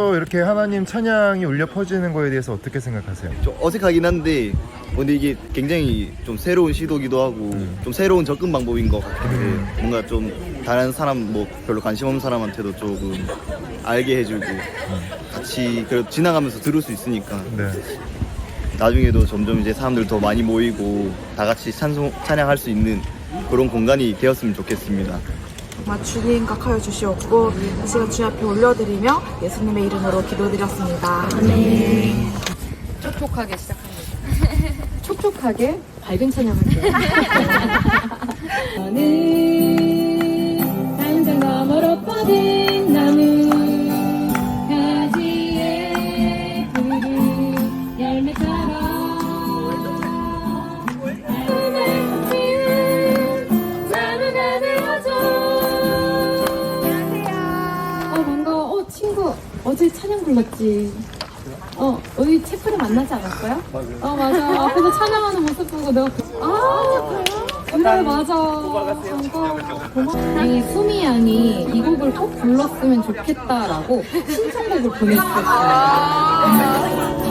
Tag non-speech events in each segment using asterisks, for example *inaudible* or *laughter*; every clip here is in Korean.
또 이렇게 하나님 찬양이 울려 퍼지는 거에 대해서 어떻게 생각하세요? 좀 어색하긴 한데 근데 이게 굉장히 좀 새로운 시도기도 하고 좀 새로운 접근 방법인 것 같긴 해요. 뭔가 좀 다른 사람 뭐 별로 관심 없는 사람한테도 조금 알게 해주고 같이 그래도 지나가면서 들을 수 있으니까 네. 나중에도 점점 이제 사람들 더 많이 모이고 다 같이 찬송 찬양할 수 있는 그런 공간이 되었으면 좋겠습니다. 정말 주님 각하여 주시옵고 이 시간 주 앞에 올려드리며 예수님의 이름으로 기도드렸습니다. 촉촉하게 시작합니다. 촉촉하게 밝은 찬양할게요. *laughs* 어제 찬양 불렀지. 어 우리 체프를 만나지 않았어요? 어 맞아. 앞에서 찬양하는 모습 보고 내가 아 그래 그래 맞아. 고마워. 이 수미 양이 이 곡을 꼭 불렀으면 좋겠다라고 신청곡을 보냈었어요.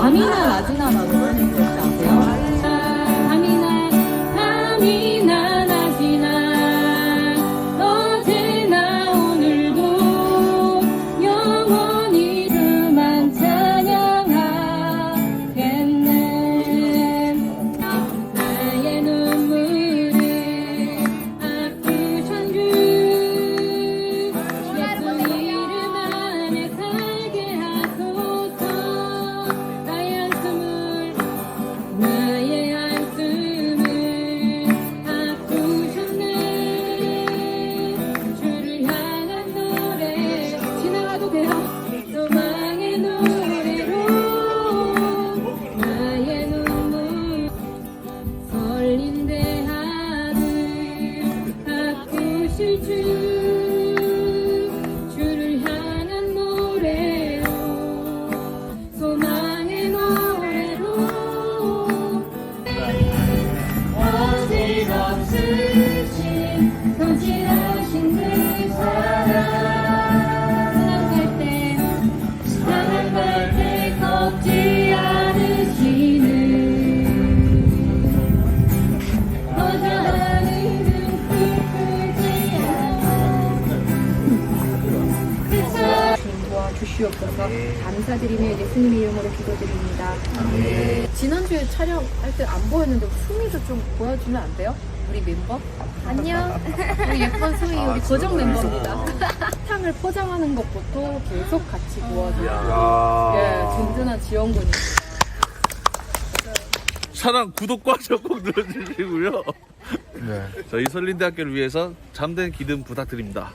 밤이나 낮이나라고 주시옵소서 감사드리며 예수님의 이름으로 기도드립니다. 지난주에 촬영할 때 안 보였는데 수미도 좀 보여주면 안 돼요? 우리 멤버? 안녕. *laughs* 우리 예쁜 수미 우리 고정 멤버입니다. 사탕을 *laughs* 포장하는 것부터 계속 같이 도와줘요. 예, 든든한 지원군이. 사랑 구독과 좋아요 꼭 눌러주시고요. 네. 저희 설린대학교를 위해서 잠든 기름 부탁드립니다.